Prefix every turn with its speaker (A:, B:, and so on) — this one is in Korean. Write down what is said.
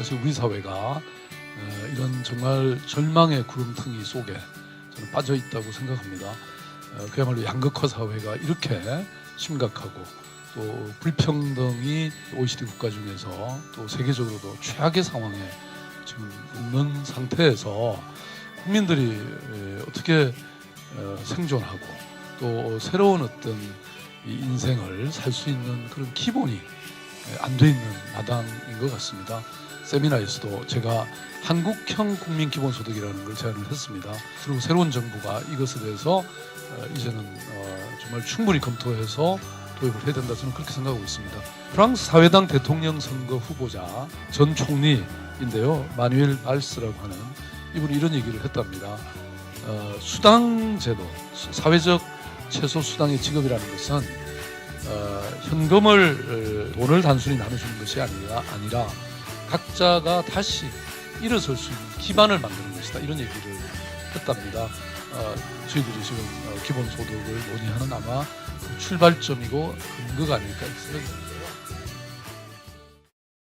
A: 사실 우리 사회가 어, 이런 정말 절망의 구름텅이 속에 저는 빠져 있다고 생각합니다. 어, 그야말로 양극화 사회가 이렇게 심각하고 또 불평등이 OECD 국가 중에서 또 세계적으로도 최악의 상황에 지금 있는 상태에서 국민들이 에, 어떻게 어, 생존하고 또 새로운 어떤 이 인생을 살 수 있는 그런 기본이 안돼 있는 마당인 것 같습니다. 세미나에서도 제가 한국형 국민 기본소득이라는 걸 제안을 했습니다. 그리고 새로운 정부가 이것에 대해서 어, 이제는 어, 정말 충분히 검토해서 도입을 해야 된다 저는 그렇게 생각하고 있습니다. 프랑스 사회당 대통령 선거 후보자 전 총리인데요. 마누엘 발스라고 하는 이분이 이런 얘기를 했답니다. 어, 수당 제도, 수- 사회적 최소 수당의 지급이라는 것은 어, 현금을 어, 돈을 단순히 나눠주는 것이 아니라 아니라 각자가 다시 일어설 수 있는 기반을 만드는 것이다 이런 얘기를 했답니다. 어, 저희들이 지금 어, 기본소득을 논의하는 아마 그 출발점이고 근거가 아닐까 생각합니다.